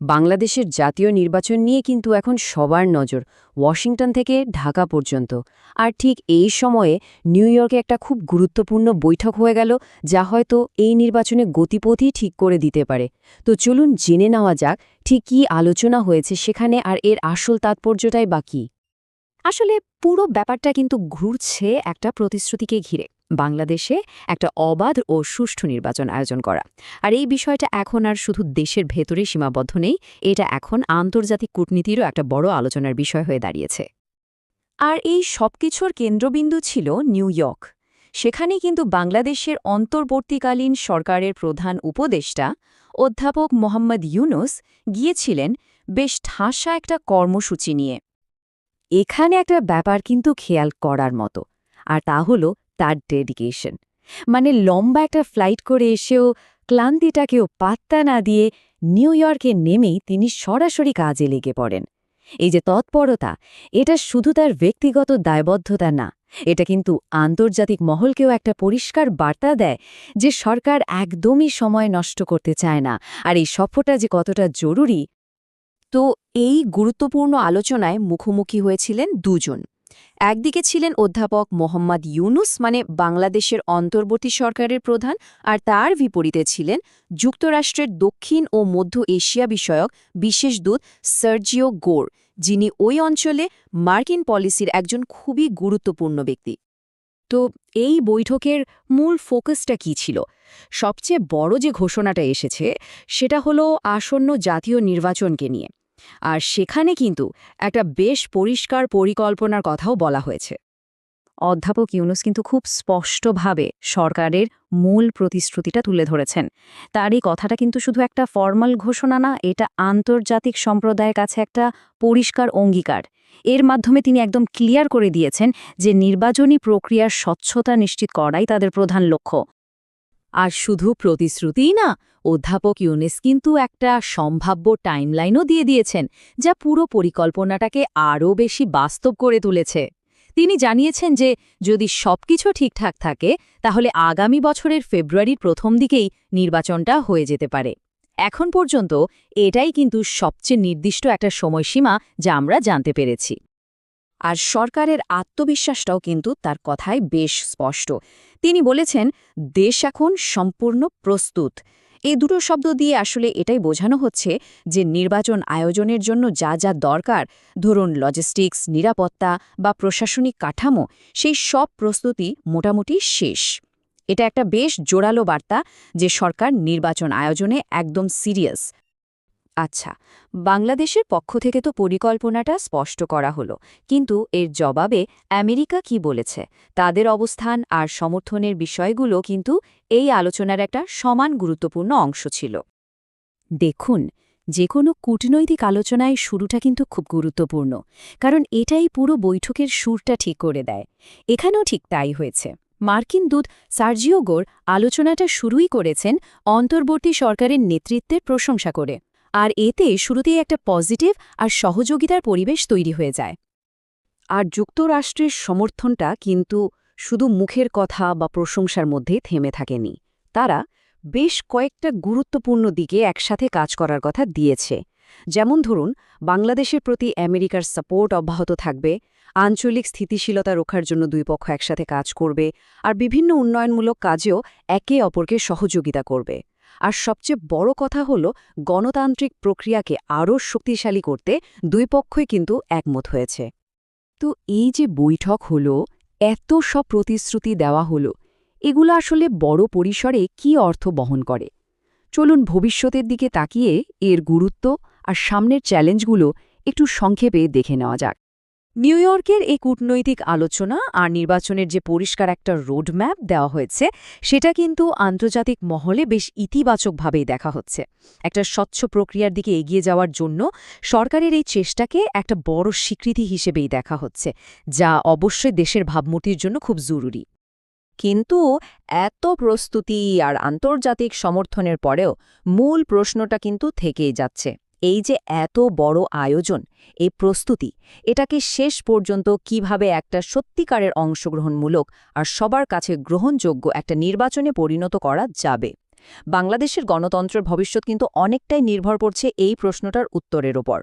বাংলাদেশের জাতীয় নির্বাচন নিয়ে কিন্তু এখন সবার নজর, ওয়াশিংটন থেকে ঢাকা পর্যন্ত। আর ঠিক এই সময়ে নিউ ইয়র্কে একটা খুব গুরুত্বপূর্ণ বৈঠক হয়ে গেল, যা হয়তো এই নির্বাচনে গতিপথই ঠিক করে দিতে পারে। তো চলুন জেনে নেওয়া যাক, ঠিক কী আলোচনা হয়েছে সেখানে আর এর আসল তাৎপর্যটাই বা কী? আসলে পুরো ব্যাপারটা কিন্তু ঘুরছে একটা প্রতিশ্রুতিকে ঘিরে। বাংলাদেশে একটা অবাধ ও সুষ্ঠু নির্বাচন আয়োজন করা। আর এই বিষয়টা এখন আর শুধু দেশের ভেতরে সীমাবদ্ধ নেই, এটা এখন আন্তর্জাতিক কূটনীতিরও একটা বড় আলোচনার বিষয় হয়ে দাঁড়িয়েছে। আর এই সবকিছুর কেন্দ্রবিন্দু ছিল নিউ ইয়র্ক। সেখানেই কিন্তু বাংলাদেশের অন্তর্বর্তীকালীন সরকারের প্রধান উপদেষ্টা অধ্যাপক মোহাম্মদ ইউনুস গিয়েছিলেন বেশ ঠাসা একটা কর্মসূচি নিয়ে। এখানে একটা ব্যাপার কিন্তু খেয়াল করার মতো। আর তা হলো তার ডেডিকেশন মানে লম্বা একটা ফ্লাইট করে এসেও ক্লান্তিটাকেও পাত্তা না দিয়ে নিউ ইয়র্কে নেমেই তিনি সরাসরি কাজে লেগে পড়েন। এই যে তৎপরতা, এটা শুধু তার ব্যক্তিগত দায়বদ্ধতা না, এটা কিন্তু আন্তর্জাতিক মহলকেও একটা পরিষ্কার বার্তা দেয় যে সরকার একদমই সময় নষ্ট করতে চায় না, আর এই সফরটা যে কতটা জরুরি। তো এই গুরুত্বপূর্ণ আলোচনায় মুখোমুখি হয়েছিলেন দুজন। একদিকে ছিলেন অধ্যাপক মোহাম্মদ ইউনুস মানে বাংলাদেশের অন্তর্বর্তী সরকারের প্রধান, আর তার বিপরীতে ছিলেন যুক্তরাষ্ট্রের দক্ষিণ ও মধ্য এশিয়া বিষয়ক বিশেষ দূত সার্জিও গোর, যিনি ওই অঞ্চলে মার্কিন পলিসির একজন খুবই গুরুত্বপূর্ণ ব্যক্তি। তো এই বৈঠকের মূল ফোকাসটা কি ছিল? সবচেয়ে বড় যে ঘোষণাটা এসেছে, সেটা হলো আসন্ন জাতীয় নির্বাচনকে নিয়ে। আর সেখানে কিন্তু একটা বেশ পরিষ্কার পরিকল্পনার কথাও বলা হয়েছে। অধ্যাপক ইউনুস কিন্তু খুব স্পষ্টভাবে সরকারের মূল প্রতিশ্রুতিটা তুলে ধরেছেন। তার এই কথাটা কিন্তু শুধু একটা ফর্মাল ঘোষণা না, এটা আন্তর্জাতিক সম্প্রদায়ের কাছে একটা পরিষ্কার অঙ্গীকার। এর মাধ্যমে তিনি একদম ক্লিয়ার করে দিয়েছেন যে নির্বাচনী প্রক্রিয়ার স্বচ্ছতা নিশ্চিত করাই তাদের প্রধান লক্ষ্য। আর শুধু প্রতিশ্রুতিই না, অধ্যাপক ইউনেস কিন্তু একটা সম্ভাব্য টাইমলাইনও দিয়ে দিয়েছেন, যা পুরো পরিকল্পনাটাকে আরও বেশি বাস্তব করে তুলেছে। তিনি জানিয়েছেন যে, যদি সবকিছু ঠিকঠাক থাকে, তাহলে আগামী বছরের ফেব্রুয়ারির প্রথম দিকেই নির্বাচনটা হয়ে যেতে পারে। এখন পর্যন্ত এটাই কিন্তু সবচেয়ে নির্দিষ্ট একটা সময়সীমা যা আমরা জানতে পেরেছি। আর সরকারের আত্মবিশ্বাসটাও কিন্তু তার কথায় বেশ স্পষ্ট। তিনি বলেছেন দেশ এখন সম্পূর্ণ প্রস্তুত। এই দুটো শব্দ দিয়ে আসলে এটাই বোঝানো হচ্ছে যে নির্বাচন আয়োজনের জন্য যা যা দরকার, ধরুন লজিস্টিক্স নিরাপত্তা বা প্রশাসনিক কাঠামো, সেই সব প্রস্তুতি মোটামুটি শেষ। এটা একটা বেশ জোরালো বার্তা যে সরকার নির্বাচন আয়োজনে একদম সিরিয়াস আচ্ছা বাংলাদেশের পক্ষ থেকে তো পরিকল্পনাটা স্পষ্ট করা হলো, কিন্তু এর জবাবে আমেরিকা কি বলেছে, তাদের অবস্থান আর সমর্থনের বিষয়গুলো কিন্তু এই আলোচনার একটা সমান গুরুত্বপূর্ণ অংশ ছিল। দেখুন যে কোনো কূটনৈতিক আলোচনায় শুরুটা কিন্তু খুব গুরুত্বপূর্ণ, কারণ এটাই পুরো বৈঠকের সুরটা ঠিক করে দেয়। এখানেও ঠিক তাই হয়েছে। মার্কিন দূত সার্জিও গোর আলোচনাটা শুরুই করেছেন অন্তর্বর্তী সরকারের নেতৃত্বের প্রশংসা করে। আর এতে শুরুতেই একটা পজিটিভ আর সহযোগিতার পরিবেশ তৈরি হয়ে যায়। আর যুক্তরাষ্ট্রের সমর্থনটা কিন্তু শুধু মুখের কথা বা প্রশংসার মধ্যে থেমে থাকেনি। তারা বেশ কয়েকটা গুরুত্বপূর্ণ দিকে একসাথে কাজ করার কথা দিয়েছে। যেমন ধরুন, বাংলাদেশের প্রতি আমেরিকার সাপোর্ট অব্যাহত থাকবে, আঞ্চলিক স্থিতিশীলতা রক্ষার জন্য দুই পক্ষ একসাথে কাজ করবে, আর বিভিন্ন উন্নয়নমূলক কাজেও একে অপরকে সহযোগিতা করবে। আর সবচেয়ে বড় কথা হল, গণতান্ত্রিক প্রক্রিয়াকে আরও শক্তিশালী করতে দুই পক্ষই কিন্তু একমত হয়েছে। তো এই যে বৈঠক হলো, এত সব প্রতিশ্রুতি দেওয়া হলো, এগুলো আসলে বড় পরিসরে কি অর্থ বহন করে? চলুন ভবিষ্যতের দিকে তাকিয়ে এর গুরুত্ব আর সামনের চ্যালেঞ্জগুলো একটু সংক্ষেপে দেখে নেওয়া যাক। নিউ ইয়র্কের এই কূটনৈতিক আলোচনা আর নির্বাচনের যে পরিষ্কার একটা রোডম্যাপ দেওয়া হয়েছে, সেটা কিন্তু আন্তর্জাতিক মহলে বেশ ইতিবাচকভাবেই দেখা হচ্ছে। একটা স্বচ্ছ প্রক্রিয়ার দিকে এগিয়ে যাওয়ার জন্য সরকারের এই চেষ্টাকে একটা বড় স্বীকৃতি হিসেবেই দেখা হচ্ছে, যা অবশ্যই দেশের ভাবমূর্তির জন্য খুব জরুরি। কিন্তু এত প্রস্তুতি আর আন্তর্জাতিক সমর্থনের পরেও মূল প্রশ্নটা কিন্তু থেকেই যাচ্ছে। এই যে এত বড় আয়োজন, এই প্রস্তুতি, এটাকে শেষ পর্যন্ত কীভাবে একটা সত্যিকারের অংশগ্রহণমূলক আর সবার কাছে গ্রহণযোগ্য একটা নির্বাচনে পরিণত করা যাবে? বাংলাদেশের গণতন্ত্রের ভবিষ্যৎ কিন্তু অনেকটাই নির্ভর করছে এই প্রশ্নটার উত্তরের ওপর।